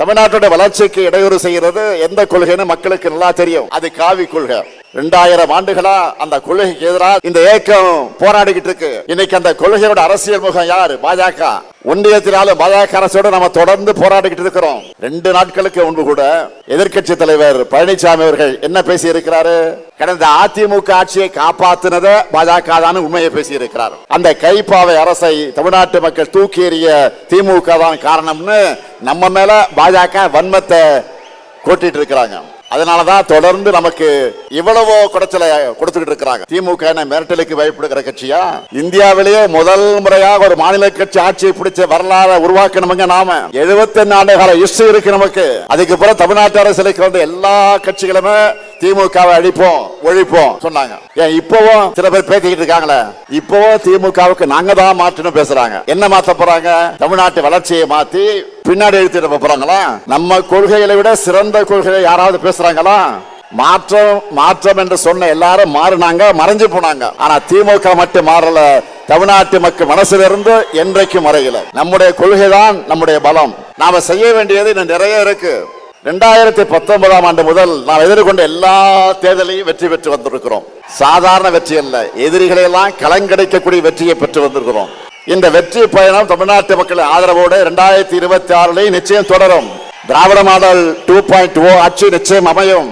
தமிழ்நாட்டோட வளர்ச்சிக்கு இடையூறு செய்கிறது எந்த கொள்கைன்னு மக்களுக்கு நல்லா தெரியும். அது காவி கொள்கை. ரெண்டாயிரம் ஆண்டுகளா அந்த கொள்கைக்கு எதிராக இந்த இயக்கம் போராடிக்கிட்டு இருக்கு. இன்னைக்கு அந்த கொள்கையோட அரசியல் முகம் யாரு? பாஜக. ஒன்றியத்தினால பாஜக அரசோட நம்ம தொடர்ந்து போராடிக்கிட்டு இருக்கிறோம். ரெண்டு நாட்களுக்கு முன்பு கூட எதிர்க்கட்சி தலைவர் பழனிசாமி அவர்கள் என்ன பேசி இருக்கிறாரு கடந்த அதிமுக ஆட்சியை காப்பாத்தினத பாஜக தான் உண்மையை பேசி இருக்கிறார் அந்த கைப்பாவை அரசை தமிழ்நாட்டு மக்கள் தூக்கி எறிய திமுக தான் காரணம்னு நம்ம மேல பாஜக வன்மத்தை கொட்டிட்டு இருக்கிறாங்க. அதனாலதான் தொடர்ந்து நமக்கு இவ்வளவோ குடைச்சலை கொடுத்துக்கிட்டு இருக்கிறாங்க. திமுக என்ன மிரட்டலுக்கு பயப்படுகிற கட்சியா? இந்தியாவிலேயே முதல் முறையாக ஒரு மாநில கட்சி ஆட்சியை பிடிச்ச வரலாறு உருவாக்கணுங்க நாம. 75 ஆண்டு கால இஷ்டம் இருக்கு நமக்கு. அதுக்கு பிறகு தமிழ்நாட்டு அரசுக்கு வந்த எல்லா கட்சிகளுமே திமுகவை அழிப்போம் ஒழிப்போம் சொன்னாங்க. ஏன் இப்பவும் சில பேர் பேசிக்கிட்டு இருக்காங்களே? இப்பவும் திமுகவுக்கு நாங்க தான் மாற்றணும் பேசுறாங்க. என்ன மாத்த போறாங்க? தமிழ்நாட்டு வளர்ச்சியை மாத்தி பின்னாடி எழுத்திட போறாங்களா? நம்ம கொள்கைகளை விட சிறந்த கொள்கையை யாராவது பேசுறாங்களா? மாற்றம் மாற்றம் என்று சொன்ன எல்லாரும் மாறினாங்க மறைஞ்சு போனாங்க. ஆனா திமுக மட்டும் மாறல. தமிழ்நாட்டு மக்கள் மனசுல இருந்து என்றைக்கும் மறையல. நம்முடைய கொள்கை தான் நம்முடைய பலம். நாம செய்ய வேண்டியது இன்னும் நிறைய இருக்கு. ரெண்டாயிரத்தி பத்தொன்பதாம் ஆண்டு முதல் நாம் எதிர்கொண்ட எல்லா தேர்தலையும் வெற்றி பெற்று வந்திருக்கிறோம். சாதாரண வெற்றி அல்ல. எதிரிகளை எல்லாம் கலங்கடைக்கக்கூடிய வெற்றியை பெற்று வந்திருக்கிறோம். இந்த வெற்றி பயணம் தமிழ்நாட்டு மக்கள் ஆதரவோடு இரண்டாயிரத்தி இருபத்தி ஆறுலையும் நிச்சயம் தொடரும். Dravida model two point O ஆட்சி நிச்சயம் அமையும்.